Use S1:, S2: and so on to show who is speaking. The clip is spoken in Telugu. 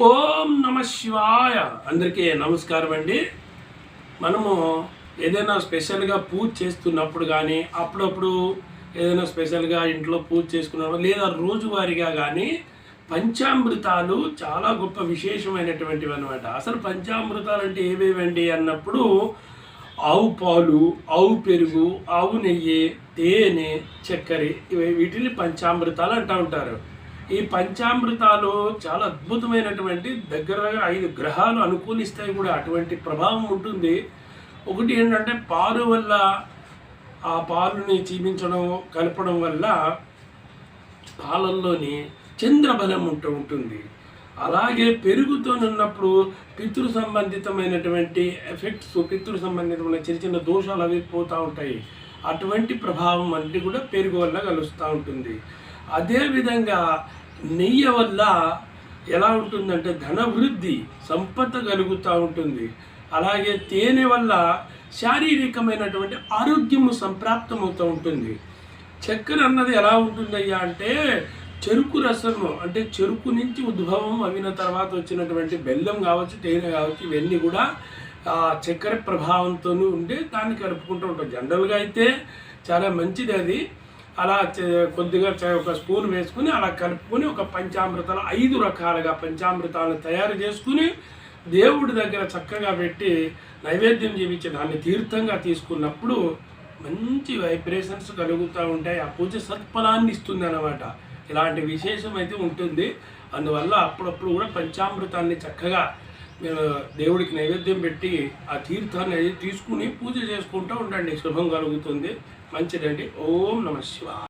S1: ఓం నమ శివాయ. అందరికీ నమస్కారం అండి. మనము ఏదైనా స్పెషల్గా పూజ చేస్తున్నప్పుడు కానీ అప్పుడప్పుడు ఏదైనా స్పెషల్గా ఇంట్లో పూజ చేసుకున్నప్పుడు లేదా రోజువారీగా కానీ పంచామృతాలు చాలా గొప్ప విశేషమైనటువంటివి అనమాట అసలు పంచామృతాలు అంటే ఏవేవండి అన్నప్పుడు ఆవు పాలు ఆవు పెరుగు ఆవు నెయ్యి తేనె చక్కెర వీటిని పంచామృతాలు అంటూ ఉంటారు. ఈ పంచామృతాలు చాలా అద్భుతమైనటువంటి దగ్గరగా ఐదు గ్రహాలు అనుకూలిస్తాయి కూడా. అటువంటి ప్రభావం ఉంటుంది. ఒకటి ఏంటంటే పాలు వల్ల ఆ పాలుని చీమించడం కలపడం వల్ల పాలల్లోని చంద్రబలం ఉంటూ ఉంటుంది. అలాగే పెరుగుతోనున్నప్పుడు పితృ సంబంధితమైనటువంటి ఎఫెక్ట్స్ పితృ సంబంధితమైన చిన్న చిన్న దోషాలు అవి పోతూ ఉంటాయి. అటువంటి ప్రభావం అంటే కూడా పెరుగు వల్ల కలుస్తూ ఉంటుంది. అదేవిధంగా నెయ్యి వల్ల ఎలా ఉంటుందంటే ధనవృద్ధి సంపద కలుగుతూ ఉంటుంది. అలాగే తేనె వల్ల శారీరకమైనటువంటి ఆరోగ్యము సంప్రాప్తమవుతూ ఉంటుంది. చక్కెర అన్నది ఎలా ఉంటుందయ్యా అంటే చెరుకు రసము అంటే చెరుకు నుంచి ఉద్భవం అవిన తర్వాత వచ్చినటువంటి బెల్లం కావచ్చు తేనె కావచ్చు ఇవన్నీ కూడా చక్కెర ప్రభావంతో ఉండే దాన్ని కలుపుకుంటూ ఉంటాం. జనరల్గా అయితే చాలా మంచిది అది. అలా కొద్దిగా ఒక స్పూన్ వేసుకుని అలా కలుపుకొని ఒక పంచామృతాలు ఐదు రకాలుగా పంచామృతాలను తయారు చేసుకుని దేవుడి దగ్గర చక్కగా పెట్టి నైవేద్యం జీవించే దాన్ని తీర్థంగా తీసుకున్నప్పుడు మంచి వైబ్రేషన్స్ కలుగుతూ ఉంటాయి. ఆ పూజ సత్ఫలాన్ని ఇస్తుంది అనమాట ఇలాంటి విశేషం అయితే ఉంటుంది. అందువల్ల అప్పుడప్పుడు కూడా పంచామృతాన్ని చక్కగా మీరు దేవుడికి నైవేద్యం పెట్టి ఆ తీర్థాన్ని తీసుకుని పూజ చేసుకుంటూ ఉండండి. శుభం కలుగుతుంది. మంచిదండి. ఓం నమ శివాయ.